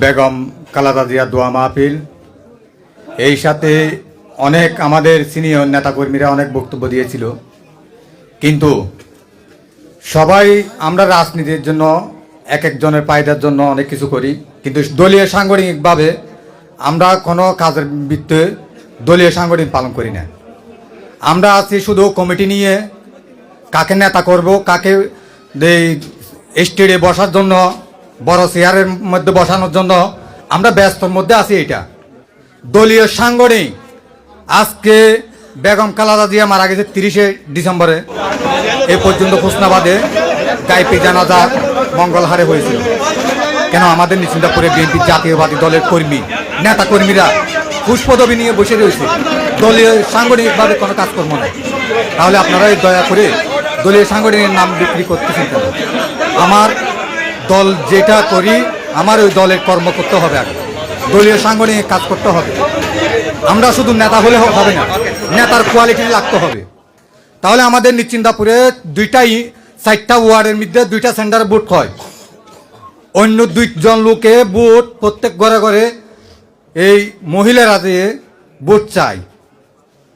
বেগম কালাদা জিয়া দোয়া মাহফিল। এই সাথে অনেক আমাদের সিনিয়র নেতাকর্মীরা অনেক বক্তব্য দিয়েছিল। কিন্তু সবাই আমরা রাজনীতির জন্য, এক একজনের পায়দার জন্য অনেক কিছু করি। কিন্তু দলীয় সাংগঠনিকভাবে আমরা কোনো কাজের বৃত্তে দলীয় সাংগঠনিক পালন করি না। আমরা আছি শুধু কমিটি নিয়ে, কাকে নেতা করব, কাকে এই স্টেডে বসার জন্য বড় চেয়ারের মধ্যে বসানোর জন্য আমরা ব্যস্তর মধ্যে আছি এটা। দলীয় সাংগঠনিক, আজকে বেগম কালাদা জিয়া মারা গেছে তিরিশে ডিসেম্বরে। এ পর্যন্ত খুসনাবাদে গাইপি জানাজা মঙ্গলহারে হয়েছিল। কেন আমাদের নিশ্চিন্তাপুরে বিএনপি জাতীয়বাদী দলের কর্মী নেতা কর্মীরা পুষ্পদবি নিয়ে বসে রয়েছে। দলীয় সাংগঠনিকভাবে কোনো কাজকর্ম নেই। তাহলে আপনারাই দয়া করে দলীয় সাংগঠনিক নাম বিক্রি করতেছেন কেন? আমার দল যেটা করি, আমার ওই দলের কর্ম করতে হবে আগে। দলীয় সাংগঠনিক কাজ করতে হবে। আমরা শুধু নেতা হলে হবে না, নেতার কোয়ালিটি লাগতে হবে। তাহলে আমাদের নিশ্চিন্তাপুরে দুইটাই, চারটা ওয়ার্ডের মধ্যে দুইটা সেন্টার বুট হয়। অন্য দুইজন লোকে বুট প্রত্যেক ঘরে ঘরে এই মহিলারা দিয়ে বুট চাই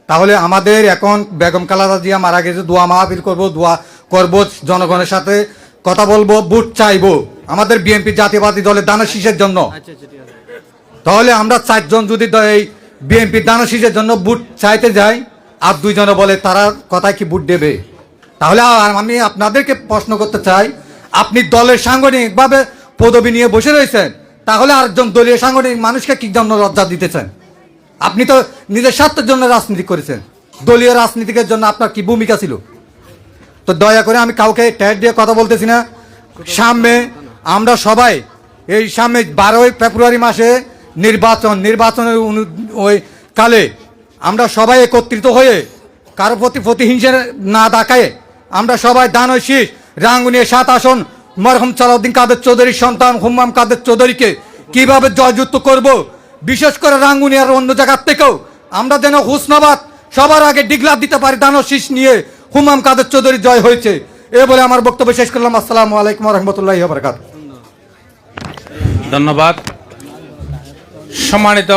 তাহলে আমাদের এখন বেগম কালাদা জিয়া মারা গেছে, দোয়া মাহফিল করব, দোয়া করব জনগণের সাথে। কথা বলব বুট চাইব। আমাদের বিএনপি জাতীয়বাদী দলের দানা শীষের জন্য তাহলে আমরা চারজন যদি এই বিএনপি দানা শীষের জন্য বুট চাইতে যাই আর দুইজনে বলে তারা কথায় কি বুট দেবে? তাহলে আমি আপনাদেরকে প্রশ্ন করতে চাই আপনি দলের সাংগঠনিকভাবে পদবি নিয়ে বসে রয়েছেন তাহলে আরেকজন দলীয় সাংগঠনিক মানুষকে কি জন্য লজ্জা দিতেছেন? আপনি তো নিজের স্বার্থের জন্য রাজনীতি করেছেন। দলীয় রাজনীতিকের জন্য আপনার কি ভূমিকা ছিল? তো দয়া করে আমি কাউকে ট্যাগ দিয়ে কথা বলতেছি না। সামনে আমরা সবাই, এই সামনে বারোই ফেব্রুয়ারি মাসে নির্বাচন, নির্বাচনের ওই কালে আমরা সবাই একত্রিত হয়ে, কারও প্রতি প্রতিহিংসা না দেখায় আমরা সবাই দান শীষ, রাঙ্গুনিয়া সাত আসন, মরহম সালাউদ্দিন কাদের চৌধুরীর সন্তান, হুম্মাম কাদের চৌধুরীকে কীভাবে জয়যুক্ত করব? বিশেষ করে রাঙ্গুনিয়ার অন্য জায়গার থেকেও আমরা যেন হুসনাবাদ সবার আগে ডিগলা দিতে পারি দানব শীষ নিয়ে হুমাম কাদের চৌধুরী জয় হয়েছে। এ বলে আমার বক্তব্য শেষ করলাম। আসসালামু আলাইকুম রহমতুল্লাহ বরকাত ধন্যবাদ। সম্মানিত